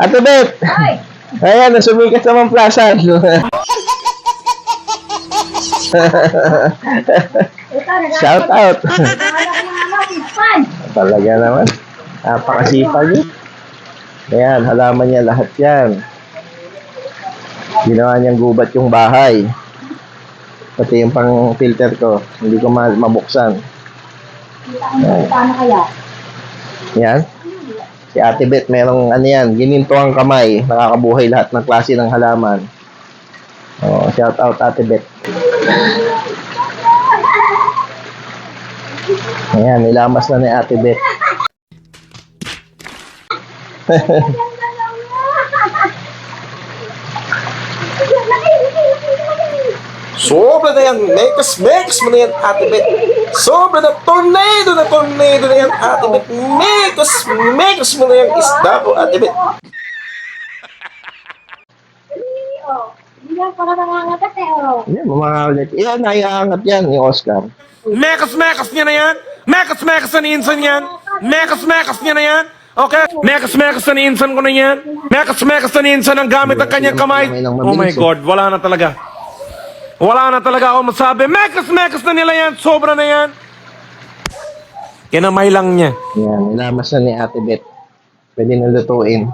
Ate Bet! Ay! Ayan, nasumikat. Ito, nag- Shout out! Talaga naman. Napakasipag yun. Ayan, halaman niya lahat yan. Ginawa niyang gubat yung bahay. Pati yung pang filter ko, hindi ko ma- mabuksan. Kita ko na paano kaya. Yan. Si Ate Bet, merong ano yan, gininto ang kamay, nakakabuhay lahat ng klase ng halaman. Oh, shout out Ate Bet. Ayan, nilamas na ni Ate Bet. Sobra na yan, mekas, mekas mo na yan, Ate Bet. Sobra na, tornado na, tornado na yan, Ate Bet. Mekas, mekas mo na yan, isda po, Ate Bet. Oh, Hindi para nangangagat eh, oh. Yan, mga Yan, naiangat yan, yung Oscar. Mekas-mekas niya na yan. Mekas-mekas na ni Insan yan. Mekas-mekas niya na yan. Okay? Mekas-mekas na ni Insan ko na yan. Mekas-mekas na ni Insan ang gamit ng kanyang kamay. Oh my God, wala na talaga. Wala na talaga ako masabi. Mekas-mekas na nila yan. Sobra na yan. Kinamay lang niya. Yan, nilamas na ni Ate Bet. Pwede na lutuin.